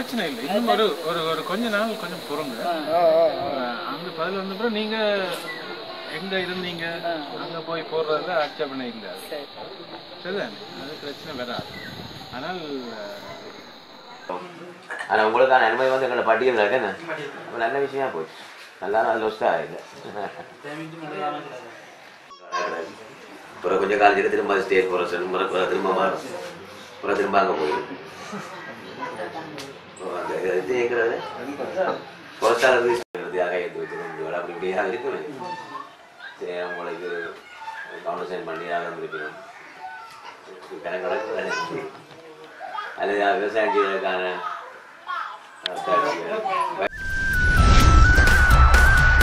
இல்லை. இன்னும் ஒரு ஒரு ஒரு கொஞ்ச நாள் கொஞ்சம் பொறுங்க. அந்த பதில் வந்த பிறகு நீங்க எங்க இருந்தீங்க? அங்க போய் போடுறதுல ஆட்சேபனை இல்லை. சரிதானே? அது பிரச்சனை வராது. ஆனால் ஆனா உங்களுக்கான அனுமதி வந்து எங்களை பட்டியல் இருக்கேன்னு நல்ல விஷயமா போச்சு. நல்லா நாள் லொஸ்டா இல்லை அப்புறம் கொஞ்சம் காலேஜில் திரும்ப ஸ்டேஜ் போகிற திரும்ப அப்புறம் திரும்ப மாறும் அப்புறம் திரும்ப அங்கே போயிடும் அந்த இது புறத்தால் எடுத்து வச்சுக்கணும் அப்படி இப்படியாக சரி பண்ணி விவசாயம் செய்வதற்கான